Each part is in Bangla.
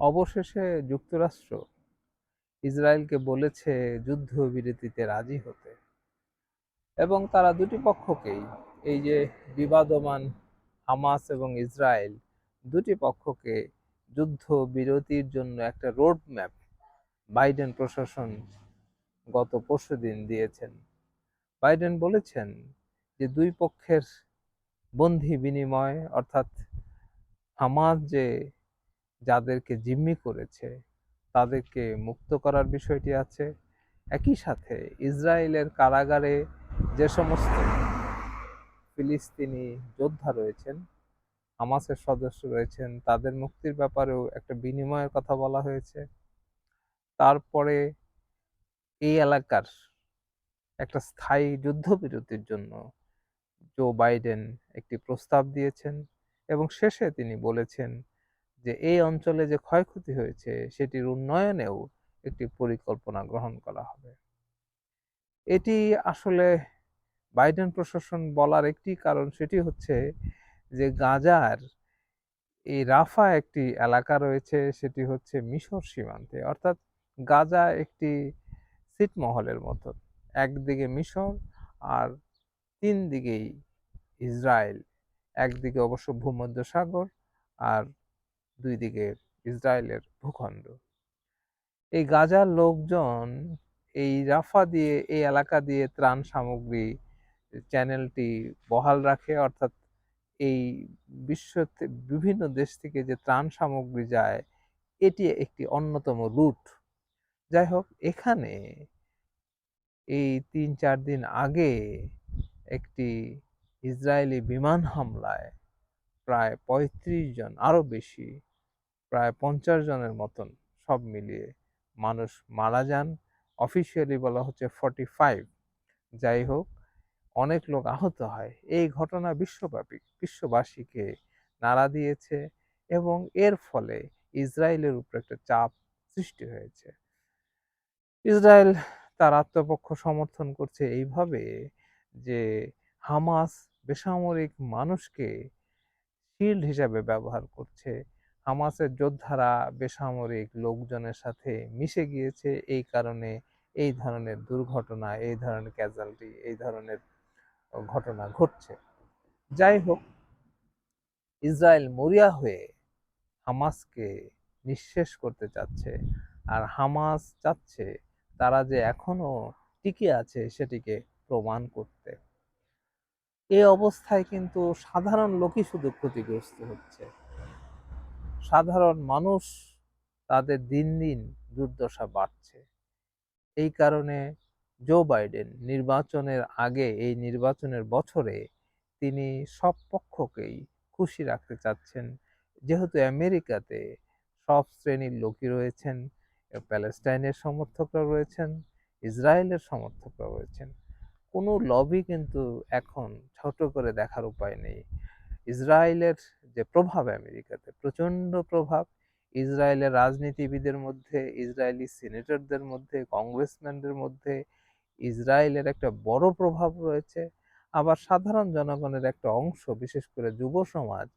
অবশেষে যুক্তরাষ্ট্র ইসরায়েলকে বলেছে যুদ্ধবিরতিতে রাজি হতে। এবং তারা দুটি পক্ষকেই, এই যে বিবাদমান হামাস এবং ইসরায়েল, দুটি পক্ষকে যুদ্ধ বিরতির জন্য একটা রোড ম্যাপ বাইডেন প্রশাসন গত পরশু দিন দিয়েছেন। বাইডেন বলেছেন যে দুই পক্ষের বন্ধি বিনিময়, অর্থাৎ হামাস যে যাদেরকে জিম্মি করেছে, তাদেরকে মুক্ত করার বিষয়টি আছে। একই সাথে ইসরায়েলের কারাগারে যে সমস্ত ফিলিস্তিনি যোদ্ধা রয়েছেন, হামাসের সদস্য রয়েছেন, তাদের মুক্তির ব্যাপারেও একটা বিনিময়ের কথা বলা হয়েছে। তারপরে এই এলাকার একটা স্থায়ী যুদ্ধবিরতির জন্য জো বাইডেন একটি প্রস্তাব দিয়েছেন এবং শেষে তিনি বলেছেন যে এই অঞ্চলে যে ক্ষয়ক্ষতি হয়েছে, সেটির উন্নয়নেও একটি পরিকল্পনা গ্রহণ করা হবে। এটি আসলে বাইডেন প্রশাসন বলার একটি কারণ সেটি হচ্ছে যে গাজার এই রাফা একটি এলাকা রয়েছে, সেটি হচ্ছে মিশর সীমান্তে। অর্থাৎ গাজা একটি ছিটমহলের মতো একদিকে মিশর আর তিন দিকেই ইসরায়েল। একদিকে অবশ্য ভূমধ্য সাগর আর দুই দিকে ইসরায়েলের ভূখণ্ড। এই গাজার লোকজন এই রাফা দিয়ে, এই এলাকা দিয়ে ত্রাণ সামগ্রী, চ্যানেলটি বহাল রাখে। অর্থাৎ এই বিশ্ব বিভিন্ন দেশ থেকে যে ত্রাণ সামগ্রী যায়, এটি একটি অন্যতম রুট। যাই হোক, এখানে এই তিন চার দিন আগে একটি ইসরায়েলি বিমান হামলায় প্রায় পঁয়ত্রিশ জন আরও বেশি, প্রায় পঞ্চাশ জনের মতন সব মিলিয়ে মানুষ মারা যান। অফিসিয়ালি বলা হচ্ছে ফর্টি ফাইভ যাই হোক, অনেক লোক আহত হয়। এই ঘটনা বিশ্বব্যাপী, বিশ্ববাসীকে নাড়া দিয়েছে এবং এর ফলে ইসরায়েলের উপর একটা চাপ সৃষ্টি হয়েছে। ইসরায়েল তার আত্মপক্ষ সমর্থন করছে এইভাবে যে হামাস বেসামরিক মানুষকে শিল্ড হিসাবে ব্যবহার করছে। হামাসের যোদ্ধারা বেসামরিক লোকজনের সাথে মিশে গিয়েছে। এই কারণে এই ধরনের দুর্ঘটনা, এই ধরনের ক্যাজাল্টি এই ধরনের ঘটনা ঘটছে। যাই হোক, ইসরায়েল মরিয়া হয়ে হামাসকে নিঃশেষ করতে চাচ্ছে। আর হামাস চাচ্ছে তারা যে এখনও টিকে আছে সেটিকে প্রমাণ করতে। এই অবস্থায় কিন্তু সাধারণ লোকই শুধু ক্ষতিগ্রস্ত হচ্ছে। সাধারণ মানুষ তাদের দিন দিন দুর্দশা বাড়ছে। এই কারণে জো বাইডেন নির্বাচনের আগে, এই নির্বাচনের বছরে তিনি সব পক্ষকেই খুশি রাখতে চাচ্ছেন। যেহেতু আমেরিকাতে সব শ্রেণির লোকই রয়েছেন, প্যালেস্টাইনের সমর্থকরা রয়েছেন, ইসরায়েলের সমর্থকরা রয়েছেন। কোনো লবি কিন্তু এখন ছোট করে দেখার উপায় নেই। ইসরায়েলের যে প্রভাব আমেরিকাতে, প্রচণ্ড প্রভাব, ইসরায়েলের রাজনীতিবিদের মধ্যে, ইসরায়েলি সিনেটরদের মধ্যে কংগ্রেসম্যানদের মধ্যে, ইসরায়েলের একটা বড় প্রভাব রয়েছে। আবার সাধারণ জনগণের একটা অংশ, বিশেষ করে যুব সমাজ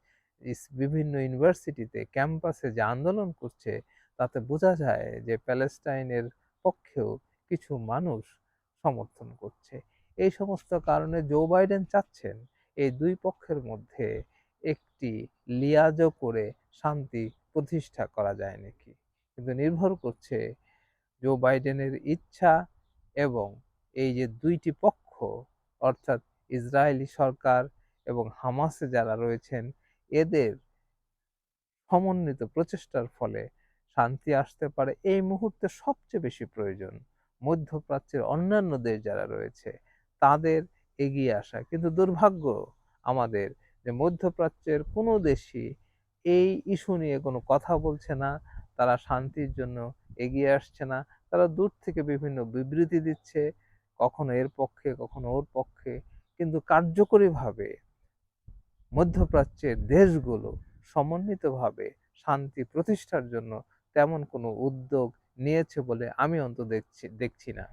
বিভিন্ন ইউনিভার্সিটিতে ক্যাম্পাসে যে আন্দোলন করছে, তাতে বোঝা যায় যে প্যালেস্টাইনের পক্ষেও কিছু মানুষ সমর্থন করছে। এই সমস্ত কারণে জো বাইডেন চাচ্ছেন এই দুই পক্ষের মধ্যে একটি লিয়াজ করে শান্তি প্রতিষ্ঠা করা যায় নাকি? কিন্তু নির্ভর করছে জো বাইডেনের ইচ্ছা এবং এই যে দুইটি পক্ষ, অর্থাৎ ইসরায়েলি সরকার এবং হামাসে যারা রয়েছেন, এদের সমন্বিত প্রচেষ্টার ফলে শান্তি আসতে পারে। এই মুহূর্তে সবচেয়ে বেশি প্রয়োজন মধ্যপ্রাচ্যের অন্যান্য দেশ যারা রয়েছে তাদের এগিয়ে আসা। কিন্তু দুর্ভাগ্য আমাদের যে মধ্যপ্রাচ্যের কোনো দেশই এই ইস্যু নিয়ে কোনো কথা বলছে না, তারা শান্তির জন্য এগিয়ে আসছে না, তারা দূর থেকে বিভিন্ন বিবৃতি দিচ্ছে, কখনো এর পক্ষে, কখনো ওর পক্ষে। কিন্তু কার্যকরীভাবে মধ্যপ্রাচ্যের দেশগুলো সমন্বিতভাবে শান্তি প্রতিষ্ঠার জন্য তেমন কোনো উদ্যোগ নিয়েছে বলে আমি অন্তত দেখছি দেখছি না।